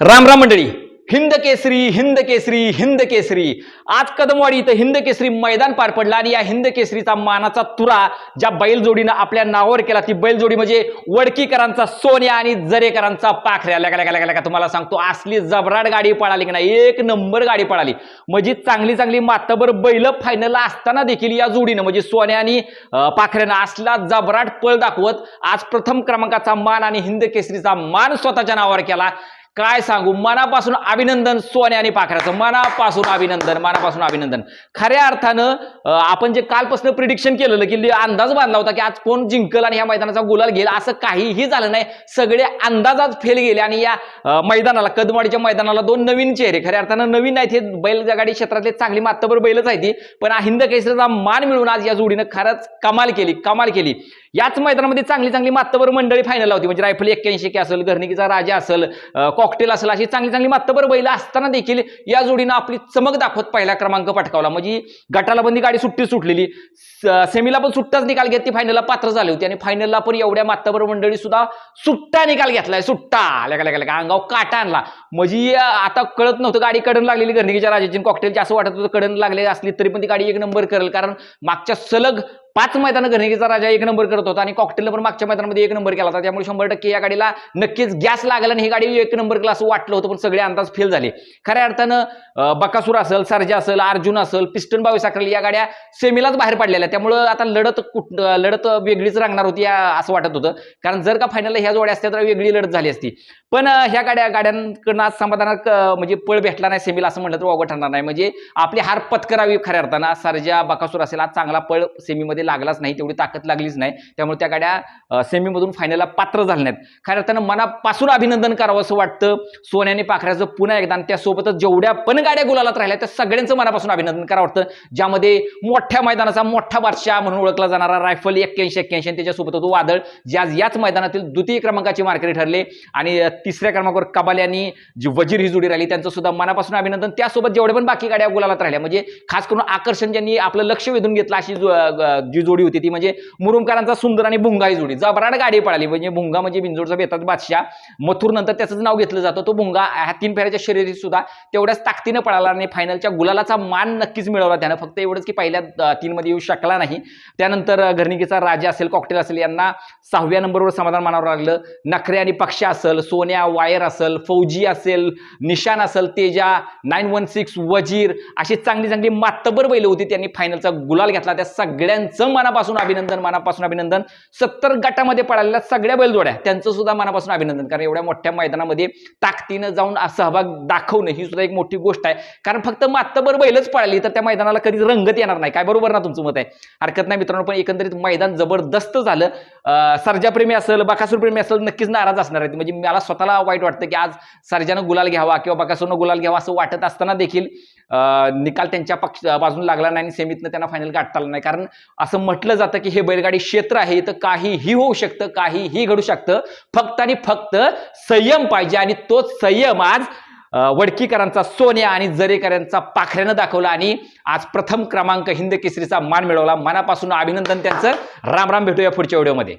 राम राम मंडळी. हिंद केसरी हिंद केसरी हिंद केसरी. आज कदमवाडी इथं हिंद केसरी मैदान पार पडला आणि या हिंद केसरीचा मानाचा तुरा ज्या बैलजोडीनं आपल्या नावावर केला ती बैलजोडी म्हणजे वडकीकरांचा सोन्या आणि जरेकरांचा पाखऱ्या. लगा लगा तुम्हाला सांगतो असली जबराट गाडी पळाली की नाही एक नंबर गाडी पळाली. म्हणजे चांगली चांगली मातबर बैल फायनलला असताना देखील या जोडीनं म्हणजे सोन्या आणि पाखऱ्यानं असला जबराट पळ दाखवत आज प्रथम क्रमांकाचा मान आणि हिंद केसरीचा मान स्वतःच्या नावावर केला. काय सांगू? मनापासून अभिनंदन सोने आणि पाखराचं. मनापासून अभिनंदन मनापासून अभिनंदन. खऱ्या अर्थानं आपण जे कालपासून प्रिडिक्शन केलेलं की अंदाज बांधला होता की आज कोण जिंकल आणि या मैदानाचा गुलाल घेईल असं काहीही झालं नाही. सगळे अंदाजात फेल गेले आणि या मैदानाला कदमवाडीच्या मैदानाला दोन नवीन चेहरे. खऱ्या अर्थानं नवीन आहेत हे बैलगाडी क्षेत्रातले चांगली मातबर बैलच आहे ती पण अहिंद हिंद केसरीचा मान मिळून आज या जोडीनं खरंच कमाल केली कमाल केली. याच मैदानामध्ये चांगली चांगली मातबर मंडळी फायनल होती. म्हणजे रायफल एक्क्याऐंशी के असेल घरणिकीचा राजा असेल कॉकटेल असेल अशी चांगली चांगली मातबर बैल असताना देखील या जोडीनं आपली चमक दाखवत पहिला क्रमांक पटकावला. म्हणजे गटाला बंदी गाडी सुट्टी सुटलेली. सेमीला पण सुट्टाच निकाल घेत ती फायनलला पात्र झाली होती आणि फायनलला पण एवढ्या मातबर मंडळी सुद्धा सुट्टा निकाल घेतलाय. सुट्टा. लगा लगा लगा अंगाव काटा आणला. म्हणजे आता कळत नव्हतं गाडी कडन लागलेली घरणिकीच्या राजाची कॉकटेलची असं वाटत होतं कडन लागलेली असली तरी पण ती गाडी एक नंबर करेल. कारण मागच्या सलग पाच मैदानं घरणिकीचा राजा एक नंबर करत होता आणि कॉकटेलनं पण मागच्या मैदानामध्ये एक नंबर केला होता. त्यामुळे शंभर टक्के या गाडीला नक्कीच गॅस लागला आणि ही गाडी एक नंबर केला असं वाटलं होतं पण सगळे अंदाज फेल झाले. खऱ्या अर्थानं बकासूर असेल सर्जा असेल अर्जुन असेल पिस्टन बावीस साखरेल या गाड्या सेमीलाच बाहेर पडलेल्या. त्यामुळं आता लढत कुठ लढत वेगळीच रांगणार होती असं वाटत होतं. कारण जर का फायनल ह्या जोड्या असत्या तर वेगळी लढत झाली असती. पण ह्या गाड्या गाड्यांकडनं आज समाधानात म्हणजे पळ भेटला नाही सेमीला असं म्हटलं तर वावगं ठरणार नाही. म्हणजे आपली हार पत्करावी खऱ्या अर्थानं. सर्जा बकासूर असेल आज चांगला पळ सेमीमध्ये लागलाच नाही तेवढी ताकद लागलीच नाही. त्यामुळे त्या गाड्या सेमीमधून फायनलला पात्र झाल्या नाहीत. खऱ्या अर्थानं मनापासून अभिनंदन करावं असं वाटतं. सोन्याने पाखऱ्याचं पुन्हा एकदा आणि त्यासोबतच जेवढ्या पण गाड्या गुलालात राहिल्या त्या सगळ्यांचं मनापासून अभिनंदन करावं वाटतं. ज्यामध्ये मोठ्या मैदानाचा मोठा बादशाह म्हणून ओळखला जाणारा रायफल एक्क्याऐंशी एक्क्याऐंशी आणि त्याच्यासोबत होतो वादळ जे आज याच मैदानातील द्वितीय क्रमांकाची मार्केट ठरले. आणि तिसऱ्या क्रमांकावर कबाल यांनी जी वजीर ही जोडी राहिली त्यांचं सुद्धा मनापासून अभिनंदन. त्यासोबत जेवढे पण बाकी गाड्या गुलालात राहिल्या म्हणजे खास करून आकर्षण ज्यांनी आपलं लक्ष वेधून घेतलं अशी जो- जी जोडी होती ती म्हणजे मुरुमकरांचा सुंदर आणि भुंगा ही जोडी. जबराट गाडी पळाली म्हणजे भुंगा म्हणजे बिंजोडचा बेतात बादशाह. मथुर नंतर त्याचंच नाव घेतलं जातं. तो भुंगा ह्या तीन फेऱ्याच्या शर्यतीत सुद्धा तेवढ्याच ताकदीनं पळाला आणि फायनलच्या गुलालाचा मान नक्कीच मिळवला त्यानं. फक्त एवढंच की पहिल्या तीनमध्ये येऊ शकला नाही. त्यानंतर घरणिकेचा राजा असेल कॉकटेल असेल यांना सहाव्या नंबरवर समाधान मानावं लागलं. नखरे आणि पक्ष असेल सोन्या वायर असेल फौजी असेल निशान असेल Teja nine one six Wazir अशी चांगली चांगली मातबर बैल होती त्यांनी फायनलचा गुलाल घेतला. त्या सगळ्यांचं मनापासून अभिनंदन मनापासून अभिनंदन. सत्तर गटामध्ये पळालेल्या सगळ्या बैलजोड्या त्यांचं सुद्धा मनापासून अभिनंदन. कारण एवढ्या मोठ्या मैदानामध्ये ताकदीनं जाऊन सहभाग दाखवणं ही सुद्धा एक मोठी गोष्ट आहे. कारण फक्त मातबर बैलच पळाली तर त्या मैदानाला कधीच रंगत येणार नाही. काय बरोबर ना तुमचं मत आहे? हरकत नाही मित्रांनो पण एकंदरीत मैदान जबरदस्त झालं. सर्जाप्रेमी असेल बकासूर प्रेमी असेल नक्कीच नाराज असणार आहेत. म्हणजे मला स्वतःला वाईट वाटतं की आज सर्जानं गुलाल घ्यावा किंवा बकासूरनं गुलाल घ्यावा असं वाटत असताना देखील निकाल त्यांच्या पक्ष बाजून लागला नाही आणि सेमीतनं त्यांना फायनल गाठता आलं नाही. कारण असं म्हटलं जातं की हे बैलगाडी क्षेत्र आहे तर काहीही होऊ शकतं काहीही घडू शकतं. फक्त आणि फक्त संयम पाहिजे आणि तोच संयम आज वडकीकरांचा सोन्या आणि जरेकरांचा पाखऱ्यानं दाखवला आणि आज प्रथम क्रमांक हिंद केसरीचा मान मिळवला. मनापासून अभिनंदन त्यांचं. राम राम भेटूया पुढच्या व्हिडिओमध्ये.